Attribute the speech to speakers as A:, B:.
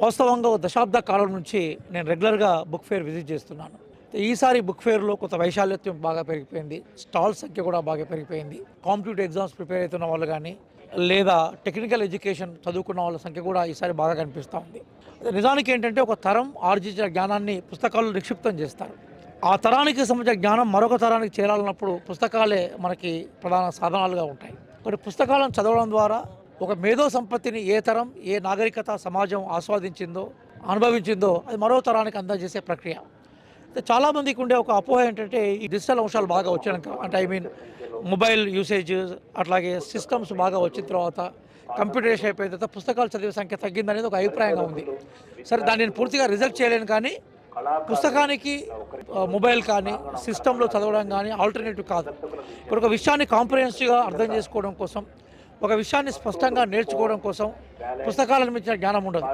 A: వాస్తవంగా దశాబ్ద కాలం నుంచి నేను రెగ్యులర్గా బుక్ ఫేర్ విజిట్ చేస్తున్నాను. ఈసారి బుక్ ఫేర్లో కొంత వైశాల్యత్వం బాగా పెరిగిపోయింది. స్టాల్ సంఖ్య కూడా బాగా పెరిగిపోయింది. కాంపిటేటివ్ ఎగ్జామ్స్ ప్రిపేర్ అవుతున్న వాళ్ళు కానీ లేదా టెక్నికల్ ఎడ్యుకేషన్ చదువుకున్న వాళ్ళ సంఖ్య కూడా ఈసారి బాగా కనిపిస్తూ ఉంది. నిజానికి ఏంటంటే ఒక తరం ఆర్జించిన జ్ఞానాన్ని పుస్తకాలు నిక్షిప్తం చేస్తారు. ఆ తరానికి సంబంధించిన జ్ఞానం మరొక తరానికి చేరాలన్నప్పుడు పుస్తకాలే మనకి ప్రధాన సాధనాలుగా ఉంటాయి. కొన్ని పుస్తకాలను చదవడం ద్వారా ఒక మేధో సంపత్తిని ఏ తరం ఏ నాగరికత సమాజం ఆస్వాదించిందో అనుభవించిందో అది మరో తరానికి అందజేసే ప్రక్రియ. చాలామందికి ఉండే ఒక అపోహ ఏంటంటే ఈ డిజిటల్ అంశాలు బాగా వచ్చినాక అంటే ఐ మీన్ మొబైల్ యూసేజ్ అట్లాగే సిస్టమ్స్ బాగా వచ్చిన తర్వాత కంప్యూటరైజ్ అయిపోయిన తర్వాత పుస్తకాలు చదివే సంఖ్య తగ్గిందనేది ఒక అభిప్రాయంగా ఉంది. సరే దాన్ని నేను పూర్తిగా రిజెక్ట్ చేయలేను కానీ పుస్తకానికి మొబైల్ కానీ సిస్టంలో చదవడం కానీ ఆల్టర్నేటివ్ కాదు. ఇప్పుడు ఒక విషయాన్ని కాంప్రహెన్సివ్గా అర్థం చేసుకోవడం కోసం ఒక విషయాన్ని స్పష్టంగా నేర్చుకోవడం కోసం పుస్తకాలను మించిన జ్ఞానం ఉండదు.